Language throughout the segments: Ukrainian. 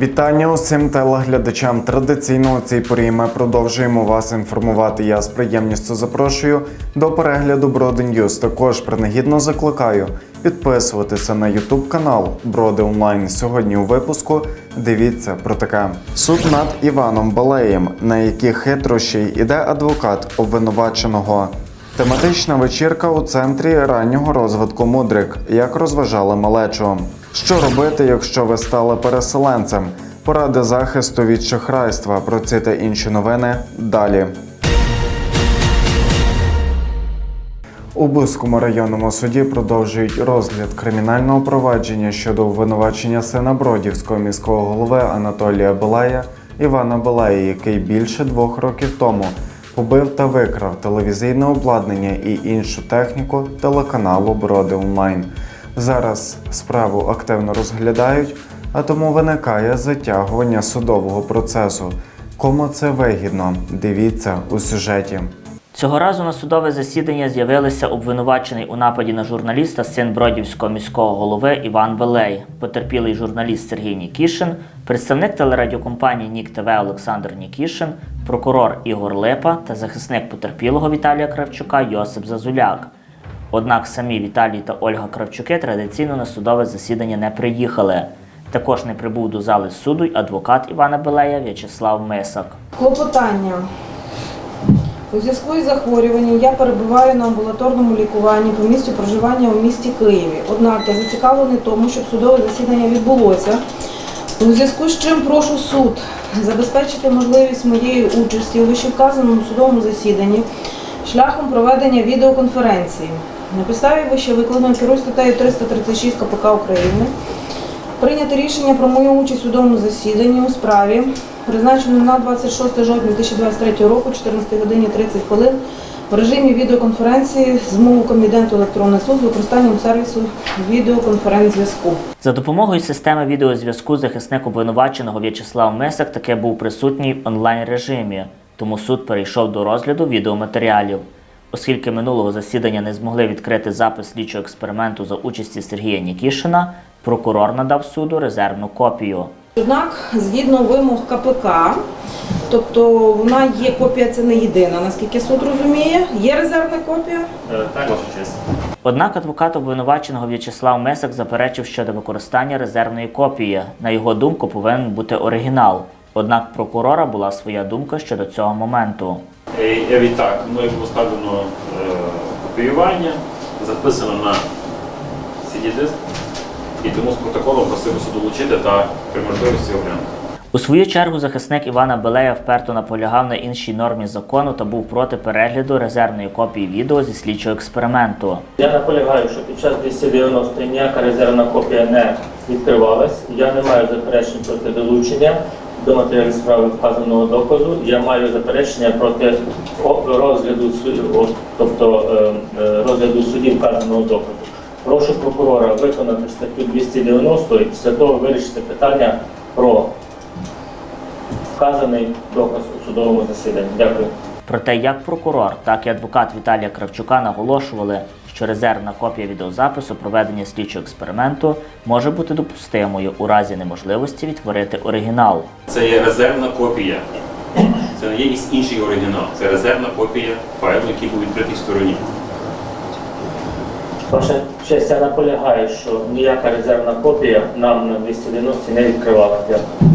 Вітання усім телеглядачам. Традиційно у цій порі ми продовжуємо вас інформувати. Я з приємністю запрошую до перегляду Броди Ньюс. Також принагідно закликаю підписуватися на YouTube канал Броди Онлайн. Сьогодні у випуску дивіться про таке: суд над Іваном Балеєм, на які хитрощі йде адвокат обвинуваченого. Тематична вечірка у центрі раннього розвитку мудрик. Як розважали малечу. Що робити, якщо ви стали переселенцем? Поради захисту від шахрайства. Про ці та інші новини далі. У Бузькому районному суді продовжують розгляд кримінального провадження щодо обвинувачення сина Бродівського міського голови Анатолія Балая Івана Балая, який більше двох років тому побив та викрав телевізійне обладнання і іншу техніку телеканалу Броди Онлайн. Зараз справу активно розглядають, а тому виникає затягування судового процесу. Кому це вигідно? Дивіться у сюжеті. Цього разу на судове засідання з'явилися обвинувачений у нападі на журналіста син Бродівського міського голови Іван Белей, потерпілий журналіст Сергій Нікішин, представник телерадіокомпанії Нік ТВ Олександр Нікішин, прокурор Ігор Липа та захисник потерпілого Віталія Кравчука Йосип Зазуляк. Однак самі Віталій та Ольга Кравчуки традиційно на судове засідання не приїхали. Також не прибув до зали суду й адвокат Івана Белея В'ячеслав Мисак. Клопотання. У зв'язку із захворюванням я перебуваю на амбулаторному лікуванні по місцю проживання у місті Києві. Однак я зацікавлений тому, щоб судове засідання відбулося. У зв'язку з чим прошу суд забезпечити можливість моєї участі у вищевказаному судовому засіданні шляхом проведення відеоконференції. На підставі вище викладеної керує статтею 336 КПК України Прийняти рішення про мою участь у судовому засіданні у справі, призначено на 26 жовтня 2023 року, 14 годині 30 хвилин, в режимі відеоконференції з мову комітету електронний суд з використанням сервісу відеоконференц-зв'язку. За допомогою системи відеозв'язку захисник обвинуваченого В'ячеслав Мисак таки був присутній в онлайн режимі, тому суд перейшов до розгляду відеоматеріалів. Оскільки минулого засідання не змогли відкрити запис слідчого експерименту за участі Сергія Нікішина, прокурор надав суду резервну копію. Однак, згідно вимог КПК, тобто вона є копія, це не єдина, наскільки суд розуміє. Є резервна копія? Так, ваша честь. Однак адвокат обвинуваченого В'ячеслав Месак заперечив щодо використання резервної копії. На його думку, повинен бути оригінал. Однак прокурора була своя думка щодо цього моменту. Е, Я відтак, мною було складено е, копіювання, записано на CD-диск, і тому з протоколом просив суд долучити та при можливості оглянути. У свою чергу захисник Івана Белея вперто наполягав на іншій нормі закону та був проти перегляду резервної копії відео зі слідчого експерименту. Я наполягаю, що під час 290 ніяка резервна копія не відкривалась. Я не маю заперечень проти долучення до матеріалів справи вказаного доказу. Я маю заперечення проти розгляду су- о, тобто е, е, розгляду судді вказаного доказу. Прошу прокурора виконати статтю 290 і після того вирішити питання про вказаний доказ у судовому засіданні. Дякую. Проте як прокурор, так і адвокат Віталія Кравчука наголошували, що резервна копія відеозапису проведення слідчого експерименту може бути допустимою у разі неможливості відтворити оригінал. Це є резервна копія. Це не є якийсь інший оригінал. Це резервна копія файлу, який був відкритий стороні. Ваша честь, я наполягаю, що ніяка резервна копія нам на 290 не відкривала. Дякую.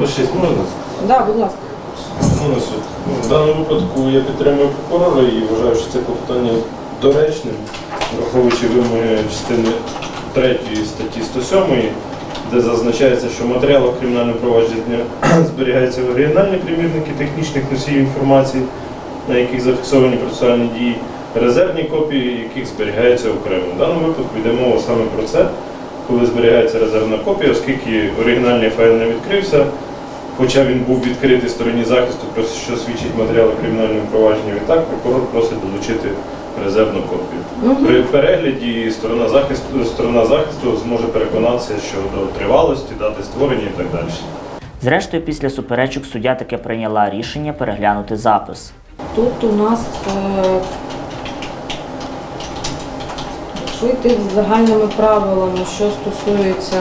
Ваша честь, можна? Так, будь ласка. Суд. Ну, В даному випадку я підтримую прокурора і вважаю, що це клопотання доречним, враховуючи вимоги частини 3 статті 107, де зазначається, що в матеріалах кримінального провадження зберігаються оригінальні примірники технічних носіїв інформації, на яких зафіксовані процесуальні дії, резервні копії, яких зберігаються окремо. В даному випадку йде мова саме про це, коли зберігається резервна копія, оскільки оригінальний файл не відкрився, хоча він був відкритий стороні захисту, про що свідчить матеріали кримінального провадження. Відтак прокурор просить долучити резервну копію. При перегляді сторона захисту, сторона захисту зможе переконатися щодо тривалості, дати створення і так далі. Зрештою, після суперечок суддя таки прийняла рішення переглянути запис. Тут у нас, е, якщо йти з загальними правилами, що стосується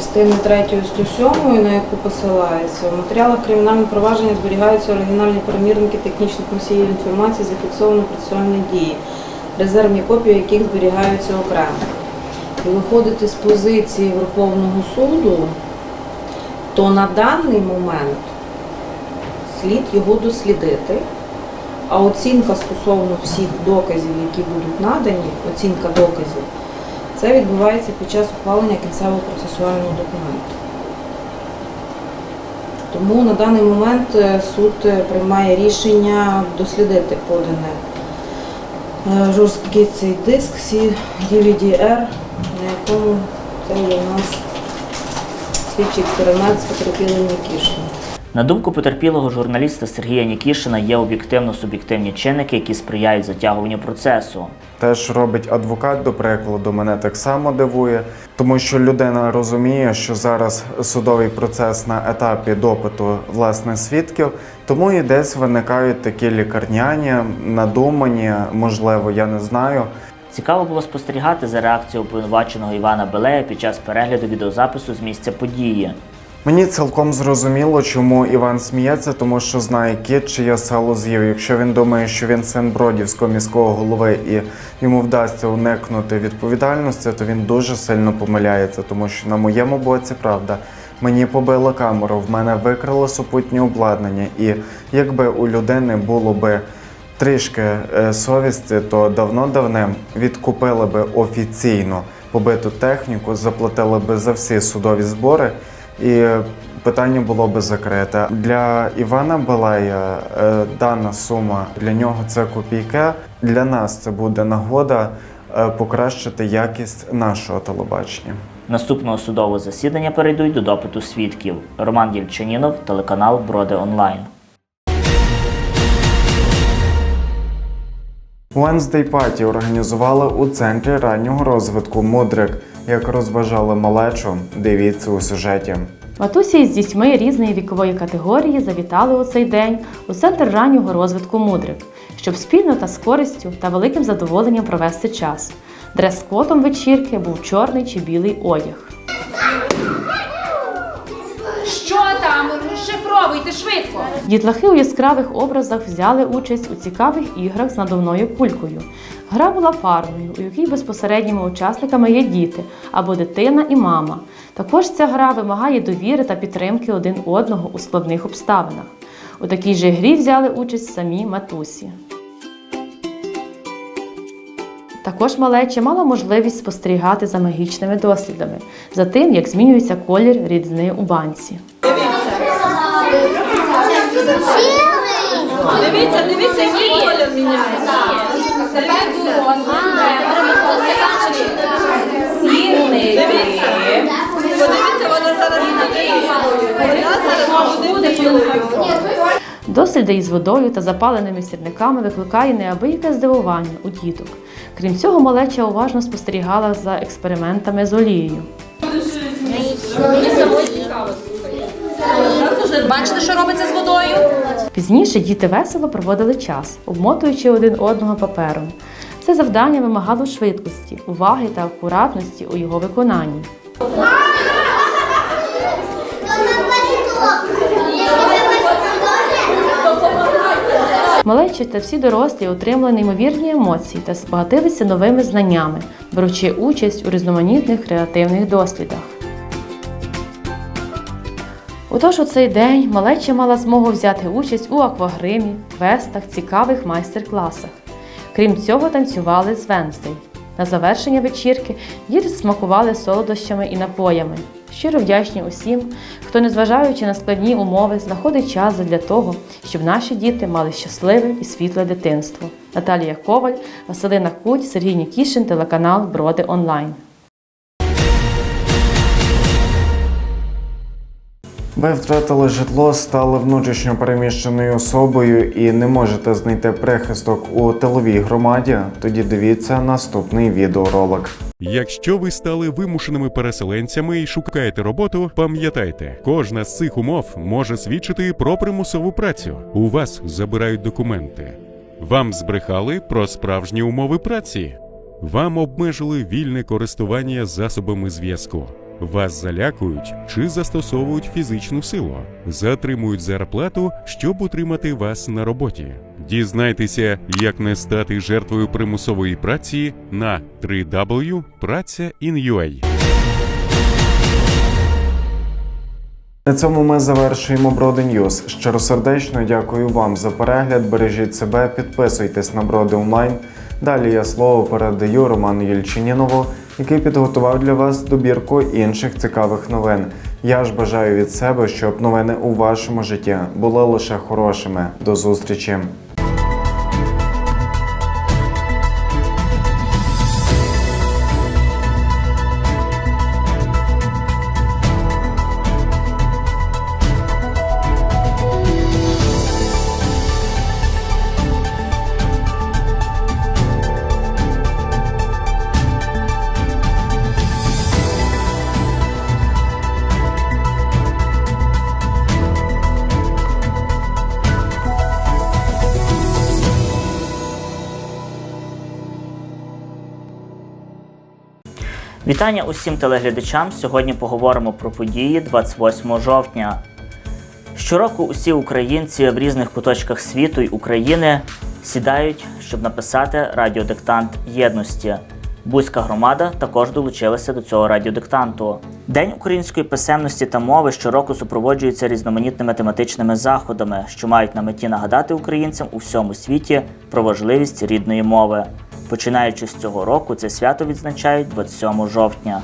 частини 3 107, на яку посилається, в матеріалах кримінального провадження зберігаються оригінальні перемірники технічних носіїв інформації, зафіксовані процесуальні дії, резервні копії яких зберігаються окремо. І виходити з позиції Верховного суду, то на даний момент слід його дослідити. А оцінка стосовно всіх доказів, які будуть надані, оцінка доказів, це відбувається під час ухвалення кінцевого процесуального документу. Тому на даний момент е, суд е, приймає рішення дослідити подане е, жорсткий цей диск всі DVD-R, на якому це у нас слідчий експеримент з потерпілим Нікішним. На думку потерпілого журналіста Сергія Нікішина, є об'єктивно-суб'єктивні чинники, які сприяють затягуванню процесу. Те, що робить адвокат, до прикладу, мене так само дивує, тому що людина розуміє, що зараз судовий процес на етапі допиту власне свідків, тому і десь виникають такі лікарняні, надумані, можливо, я не знаю. Цікаво було спостерігати за реакцією обвинуваченого Івана Белея під час перегляду відеозапису з місця події. Мені цілком зрозуміло, чому Іван сміється, тому що знає кіт, чи я сало з'їв. Якщо він думає, що він син Бродівського міського голови і йому вдасться уникнути відповідальності, то він дуже сильно помиляється, тому що на моєму боці правда. Мені побили камеру, в мене викрало супутнє обладнання, і якби у людини було би трішки е, совісті, то давно-давним відкупили би офіційно побиту техніку, заплатили би за всі судові збори, і питання було би закрите. Для Івана Балая е, дана сума для нього це копійки. Для нас це буде нагода е, покращити якість нашого телебачення. Наступного судового засідання перейдуть до допиту свідків. Роман Єльчанінов, телеканал Броди Онлайн. Wednesday Party організували у центрі раннього розвитку Мудрик. Як розважали малечу, дивіться у сюжеті. Матусі із дітьми різної вікової категорії завітали у цей день у центр раннього розвитку Мудрик, щоб спільно та з користю та великим задоволенням провести час. Дрес-кодом вечірки був чорний чи білий одяг. Що там? Розшифровуйте швидко. Дітлахи у яскравих образах взяли участь у цікавих іграх з надувною кулькою. Гра була парною, у якій безпосередніми учасниками є діти або дитина і мама. Також ця гра вимагає довіри та підтримки один одного у складних обставинах. У такій же грі взяли участь самі матусі. Також малеча мала можливість спостерігати за магічними дослідами, за тим, як змінюється колір рідини у банці. Дивіться, дивіться, який колір міняється. Тепер Сірний. Подивіться, вона зараз буде Вона зараз буде білою. Досліди із водою та запаленими сірниками викликає неабияке здивування у діток. Крім цього, малеча уважно спостерігала за експериментами з олією. Бачите, що робиться з водою? Пізніше діти весело проводили час, обмотуючи один одного папером. Це завдання вимагало швидкості, уваги та акуратності у його виконанні. Малечі та всі дорослі отримали неймовірні емоції та збагатилися новими знаннями, беручи участь у різноманітних креативних дослідах. Отож у цей день малеча мала змогу взяти участь у аквагримі, квестах, цікавих майстер-класах. Крім цього, танцювали з Венздей. На завершення вечірки діти смакували солодощами і напоями. Щиро вдячні усім, хто, незважаючи на складні умови, знаходить час для того, щоб наші діти мали щасливе і світле дитинство. Наталія Коваль, Василина Куть, Сергій Нікішин, телеканал Броди Онлайн. Ви втратили житло, стали внутрішньо переміщеною особою і не можете знайти прихисток у тиловій громаді. Тоді дивіться наступний відеоролик. Якщо ви стали вимушеними переселенцями і шукаєте роботу, пам'ятайте, кожна з цих умов може свідчити про примусову працю. У вас забирають документи. Вам збрехали про справжні умови праці. Вам обмежили вільне користування засобами зв'язку. Вас залякують чи застосовують фізичну силу, затримують зарплату, щоб утримати вас на роботі. Дізнайтеся, як не стати жертвою примусової праці на 3W На цьому ми завершуємо Броди Ньюз. Щиросердечно дякую вам за перегляд. Бережіть себе, підписуйтесь на Броди онлайн. Далі я слово передаю Роману Єльчинінову, який підготував для вас добірку інших цікавих новин. Я ж бажаю від себе, щоб новини у вашому житті були лише хорошими. До зустрічі! Вітання усім телеглядачам. Сьогодні поговоримо про події 28 жовтня. Щороку усі українці в різних куточках світу й України сідають, щоб написати радіодиктант єдності. Бузька громада також долучилася до цього радіодиктанту. День української писемності та мови щороку супроводжується різноманітними тематичними заходами, що мають на меті нагадати українцям у всьому світі про важливість рідної мови. Починаючи з цього року, це свято відзначають 27 жовтня.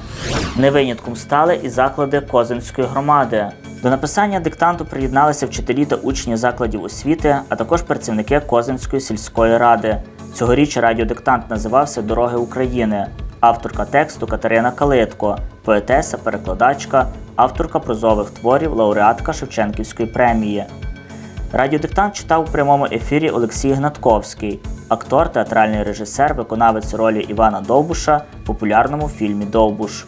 Не винятком стали і заклади Козинської громади. До написання диктанту приєдналися вчителі та учні закладів освіти, а також працівники Козинської сільської ради. Цьогоріч радіодиктант називався Дороги України. Авторка тексту Катерина Калитко, поетеса, перекладачка, авторка прозових творів, лауреатка Шевченківської премії. Радіодиктант читав у прямому ефірі Олексій Гнатковський, актор, театральний режисер, виконавець ролі Івана Довбуша в популярному фільмі Довбуш.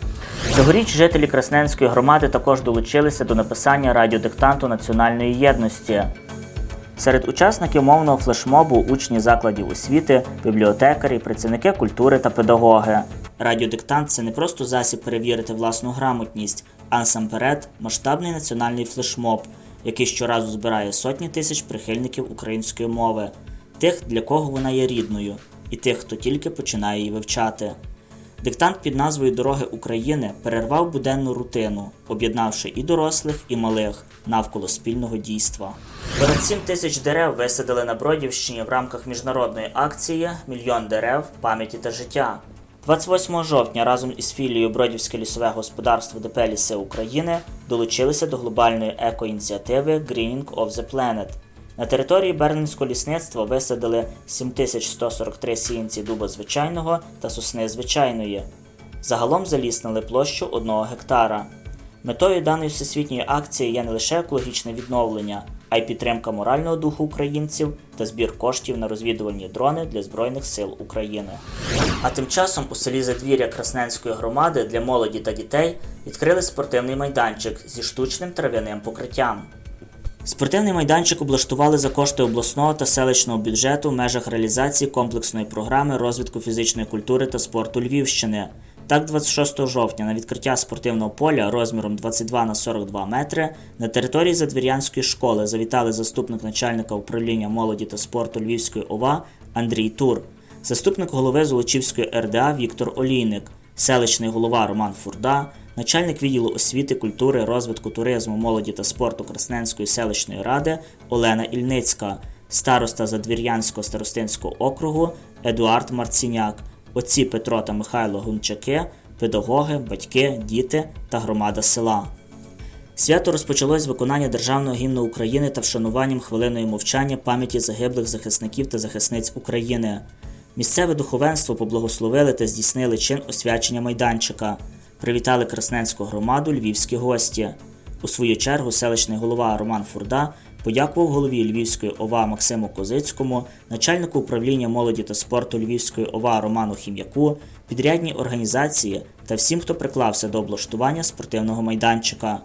Цьогоріч жителі Красненської громади також долучилися до написання радіодиктанту національної єдності. Серед учасників мовного флешмобу учні закладів освіти, бібліотекарі, працівники культури та педагоги. Радіодиктант це не просто засіб перевірити власну грамотність, а насамперед масштабний національний флешмоб, який щоразу збирає сотні тисяч прихильників української мови, тих, для кого вона є рідною, і тих, хто тільки починає її вивчати. Диктант під назвою Дороги України перервав буденну рутину, об'єднавши і дорослих, і малих навколо спільного дійства. Понад 7 тисяч дерев висадили на Бродівщині в рамках міжнародної акції Мільйон дерев пам'яті та життя. 28 жовтня разом із філією Бродівське лісове господарство ДП Ліси України долучилися до глобальної екоініціативи Greening of the Planet. На території Бернинського лісництва висадили 7143 сіянці дуба звичайного та сосни звичайної. Загалом заліснили площу 1 гектара. Метою даної всесвітньої акції є не лише екологічне відновлення, а й підтримка морального духу українців та збір коштів на розвідувальні дрони для Збройних сил України. А тим часом у селі Задвір'я Красненської громади для молоді та дітей відкрили спортивний майданчик зі штучним трав'яним покриттям. Спортивний майданчик облаштували за кошти обласного та селищного бюджету в межах реалізації комплексної програми розвитку фізичної культури та спорту Львівщини. Так, 26 жовтня на відкриття спортивного поля розміром 22 на 42 метри на території Задвір'янської школи завітали заступник начальника управління молоді та спорту Львівської ОВА Андрій Тур, заступник голови Золочівської РДА Віктор Олійник, селищний голова Роман Фурда, начальник відділу освіти, культури, розвитку туризму, молоді та спорту Красненської селищної ради Олена Ільницька, староста Задвір'янського старостинського округу Едуард Марціняк, отці Петро та Михайло Гунчаки, педагоги, батьки, діти та громада села. Свято розпочалось з виконання Державного гімну України та вшануванням хвилиною мовчання пам'яті загиблих захисників та захисниць України. Місцеве духовенство поблагословили та здійснили чин освячення майданчика. Привітали Красненську громаду львівські гості. У свою чергу селищний голова Роман Фурда подякував голові Львівської ОВА Максиму Козицькому, начальнику управління молоді та спорту Львівської ОВА Роману Хім'яку, підрядній організації та всім, хто приклався до облаштування спортивного майданчика.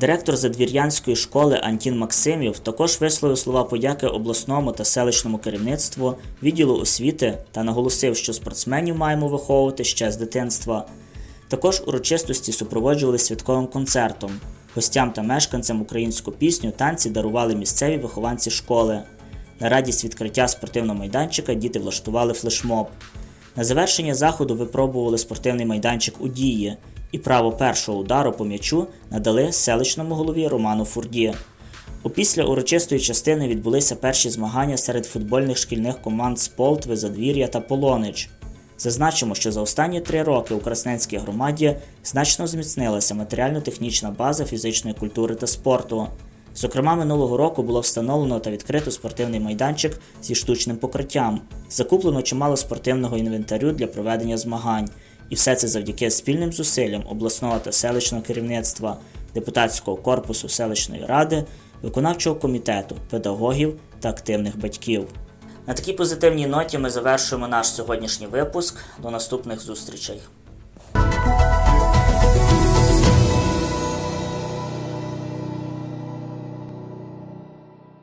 Директор Задвір'янської школи Антін Максимів також висловив слова подяки обласному та селищному керівництву, відділу освіти та наголосив, що спортсменів маємо виховувати ще з дитинства. Також урочистості супроводжували святковим концертом. Гостям та мешканцям українську пісню танці дарували місцеві вихованці школи. На радість відкриття спортивного майданчика діти влаштували флешмоб. На завершення заходу випробували спортивний майданчик у дії, і право першого удару по м'ячу надали селищному голові Роману Фурді. Опісля урочистої частини відбулися перші змагання серед футбольних шкільних команд з Полтви, Задвір'я та Полонич. Зазначимо, що за останні три роки у Красненській громаді значно зміцнилася матеріально-технічна база фізичної культури та спорту. Зокрема, минулого року було встановлено та відкрито спортивний майданчик зі штучним покриттям. Закуплено чимало спортивного інвентарю для проведення змагань. І все це завдяки спільним зусиллям обласного та селищного керівництва, депутатського корпусу селищної ради, виконавчого комітету, педагогів та активних батьків. На такій позитивній ноті ми завершуємо наш сьогоднішній випуск. До наступних зустрічей.